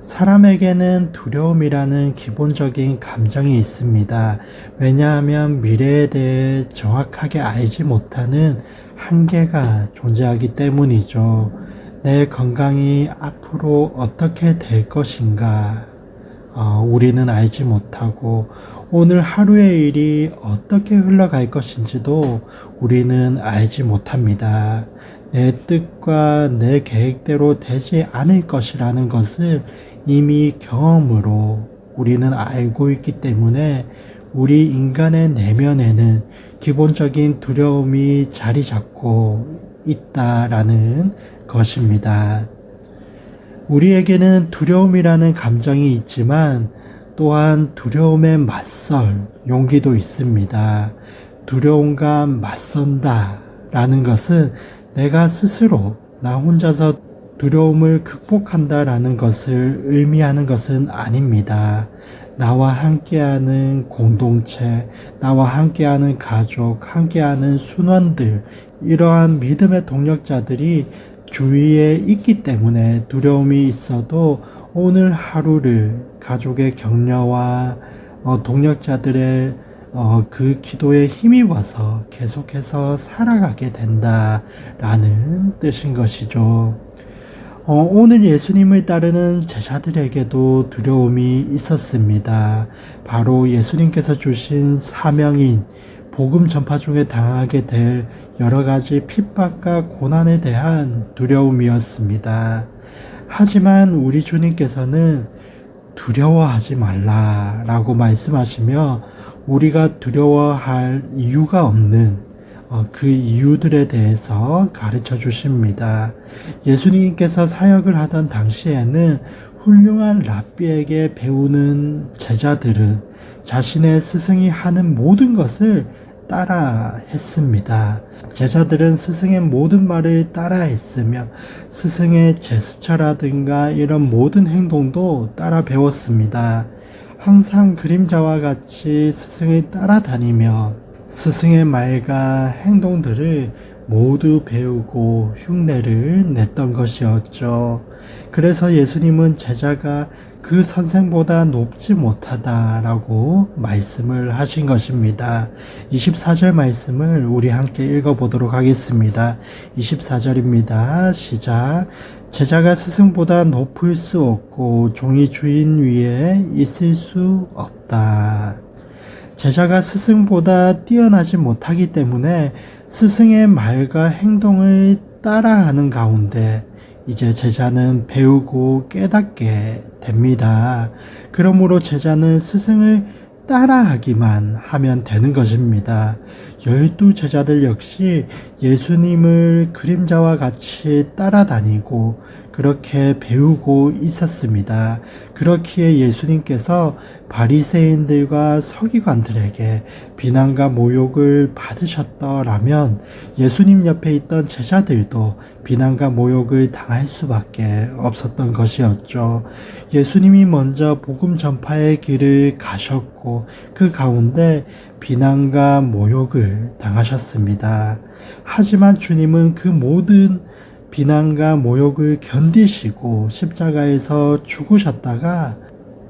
사람에게는 두려움이라는 기본적인 감정이 있습니다. 왜냐하면 미래에 대해 정확하게 알지 못하는 한계가 존재하기 때문이죠. 내 건강이 앞으로 어떻게 될 것인가, 어, 우리는 알지 못하고 오늘 하루의 일이 어떻게 흘러갈 것인지도 우리는 알지 못합니다. 내 뜻과 내 계획대로 되지 않을 것이라는 것을 이미 경험으로 우리는 알고 있기 때문에 우리 인간의 내면에는 기본적인 두려움이 자리 잡고 있다라는 것입니다. 우리에게는 두려움이라는 감정이 있지만 또한 두려움에 맞설 용기도 있습니다. 두려움과 맞선다 라는 것은 내가 스스로 나 혼자서 두려움을 극복한다라는 것을 의미하는 것은 아닙니다. 나와 함께하는 공동체, 나와 함께하는 가족, 함께하는 순원들, 이러한 믿음의 동력자들이 주위에 있기 때문에 두려움이 있어도 오늘 하루를 가족의 격려와 어, 동력자들의 어, 그 기도에 힘입어서 계속해서 살아가게 된다라는 뜻인 것이죠. 어, 오늘 예수님을 따르는 제자들에게도 두려움이 있었습니다. 바로 예수님께서 주신 사명인 복음 전파 중에 당하게 될 여러 가지 핍박과 고난에 대한 두려움이었습니다. 하지만 우리 주님께서는 두려워하지 말라라고 말씀하시며 우리가 두려워할 이유가 없는 어, 그 이유들에 대해서 가르쳐 주십니다. 예수님께서 사역을 하던 당시에는 훌륭한 랍비에게 배우는 제자들은 자신의 스승이 하는 모든 것을 따라 했습니다. 제자들은 스승의 모든 말을 따라 했으며 스승의 제스처라든가 이런 모든 행동도 따라 배웠습니다. 항상 그림자와 같이 스승을 따라다니며 스승의 말과 행동들을 모두 배우고 흉내를 냈던 것이었죠. 그래서 예수님은 제자가 그 선생보다 높지 못하다라고 말씀을 하신 것입니다. 24절 말씀을 우리 함께 읽어보도록 하겠습니다. 24절입니다. 시작. 제자가 스승보다 높을 수 없고 종이 주인 위에 있을 수 없다. 제자가 스승보다 뛰어나지 못하기 때문에 스승의 말과 행동을 따라하는 가운데 이제 제자는 배우고 깨닫게 됩니다. 그러므로 제자는 스승을 따라하기만 하면 되는 것입니다. 열두 제자들 역시 예수님을 그림자와 같이 따라다니고 그렇게 배우고 있었습니다. 그렇기에 예수님께서 바리새인들과 서기관들에게 비난과 모욕을 받으셨더라면 예수님 옆에 있던 제자들도 비난과 모욕을 당할 수밖에 없었던 것이었죠. 예수님이 먼저 복음 전파의 길을 가셨고 그 가운데 비난과 모욕을 당하셨습니다. 하지만 주님은 그 모든 비난과 모욕을 견디시고 십자가에서 죽으셨다가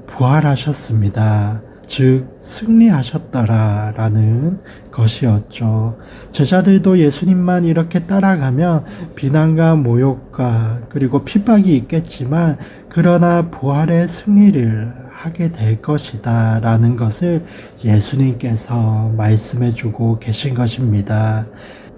부활하셨습니다. 즉, 승리하셨더라 라는 것이었죠. 제자들도 예수님만 이렇게 따라가면 비난과 모욕과 그리고 핍박이 있겠지만, 그러나 부활의 승리를 하게 될 것이다 라는 것을 예수님께서 말씀해 주고 계신 것입니다.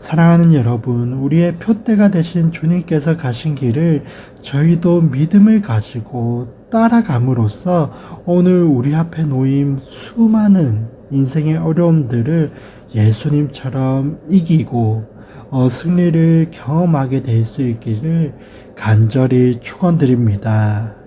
사랑하는 여러분, 우리의 표대가 되신 주님께서 가신 길을 저희도 믿음을 가지고 따라감으로써 오늘 우리 앞에 놓인 수많은 인생의 어려움들을 예수님처럼 이기고 어, 승리를 경험하게 될 수 있기를 간절히 축원드립니다.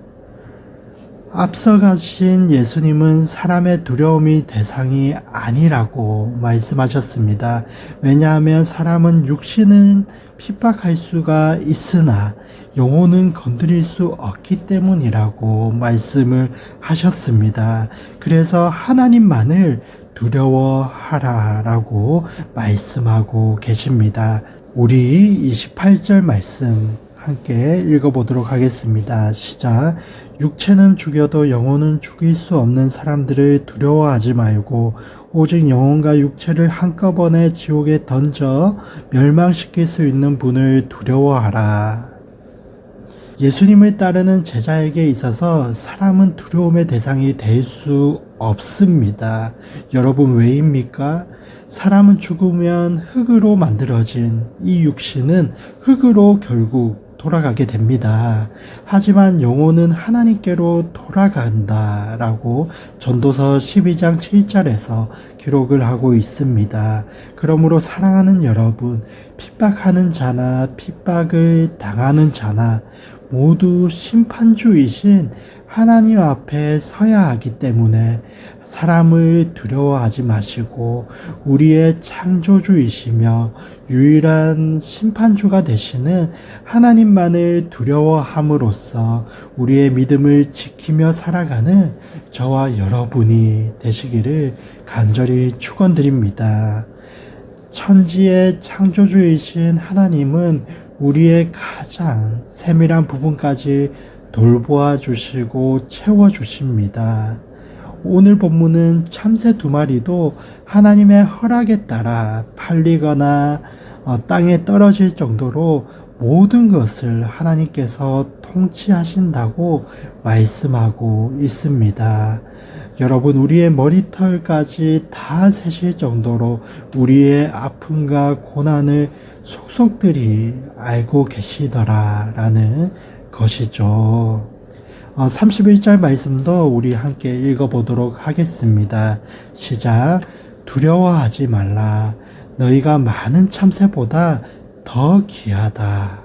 앞서 가신 예수님은 사람의 두려움이 대상이 아니라고 말씀하셨습니다. 왜냐하면 사람은 육신은 핍박할 수가 있으나 영혼은 건드릴 수 없기 때문이라고 말씀을 하셨습니다. 그래서 하나님만을 두려워하라 라고 말씀하고 계십니다. 우리 28절 말씀 함께 읽어보도록 하겠습니다. 시작. 육체는 죽여도 영혼은 죽일 수 없는 사람들을 두려워하지 말고 오직 영혼과 육체를 한꺼번에 지옥에 던져 멸망시킬 수 있는 분을 두려워하라. 예수님을 따르는 제자에게 있어서 사람은 두려움의 대상이 될 수 없습니다. 여러분 왜입니까? 사람은 죽으면 흙으로 만들어진 이 육신은 흙으로 결국 돌아가게 됩니다. 하지만 영혼은 하나님께로 돌아간다 라고 전도서 12장 7절에서 기록을 하고 있습니다. 그러므로 사랑하는 여러분, 핍박하는 자나 핍박을 당하는 자나 모두 심판주이신 하나님 앞에 서야 하기 때문에 사람을 두려워하지 마시고 우리의 창조주이시며 유일한 심판주가 되시는 하나님만을 두려워함으로써 우리의 믿음을 지키며 살아가는 저와 여러분이 되시기를 간절히 축원드립니다. 천지의 창조주이신 하나님은 우리의 가장 세밀한 부분까지 돌보아 주시고 채워 주십니다. 오늘 본문은 참새 두 마리도 하나님의 허락에 따라 팔리거나 어, 땅에 떨어질 정도로 모든 것을 하나님께서 통치하신다고 말씀하고 있습니다. 여러분, 우리의 머리털까지 다 세실 정도로 우리의 아픔과 고난을 속속들이 알고 계시더라라는 것이죠. 31절 말씀도 우리 함께 읽어보도록 하겠습니다. 시작. 두려워하지 말라. 너희가 많은 참새보다 더 귀하다.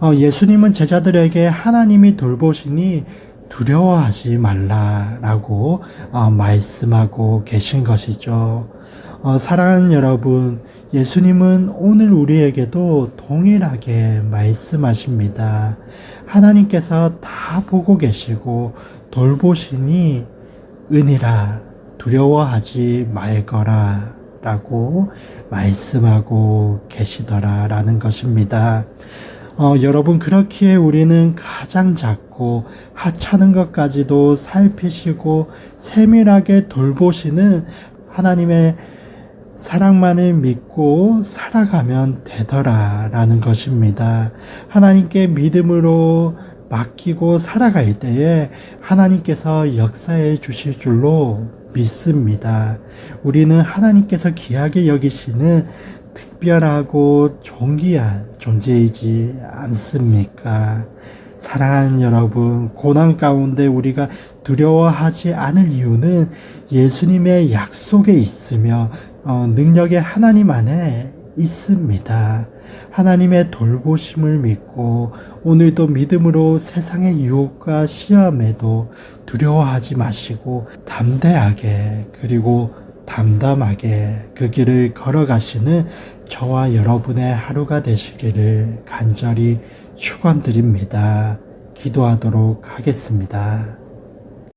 어, 예수님은 제자들에게 하나님이 돌보시니 두려워하지 말라라고 어, 말씀하고 계신 것이죠. 어, 사랑하는 여러분, 예수님은 오늘 우리에게도 동일하게 말씀하십니다. 하나님께서 다 보고 계시고 돌보시니 은이라 두려워하지 말거라 라고 말씀하고 계시더라 라는 것입니다. 어, 여러분, 그렇기에 우리는 가장 작고 하찮은 것까지도 살피시고 세밀하게 돌보시는 하나님의 사랑만을 믿고 살아가면 되더라 라는 것입니다. 하나님께 믿음으로 맡기고 살아갈 때에 하나님께서 역사해 주실 줄로 믿습니다. 우리는 하나님께서 귀하게 여기시는 특별하고 존귀한 존재이지 않습니까? 사랑하는 여러분, 고난 가운데 우리가 두려워하지 않을 이유는 예수님의 약속에 있으며 어, 능력의 하나님 안에 있습니다. 하나님의 돌보심을 믿고 오늘도 믿음으로 세상의 유혹과 시험에도 두려워하지 마시고 담대하게 그리고 담담하게 그 길을 걸어가시는 저와 여러분의 하루가 되시기를 간절히 축원드립니다. 기도하도록 하겠습니다.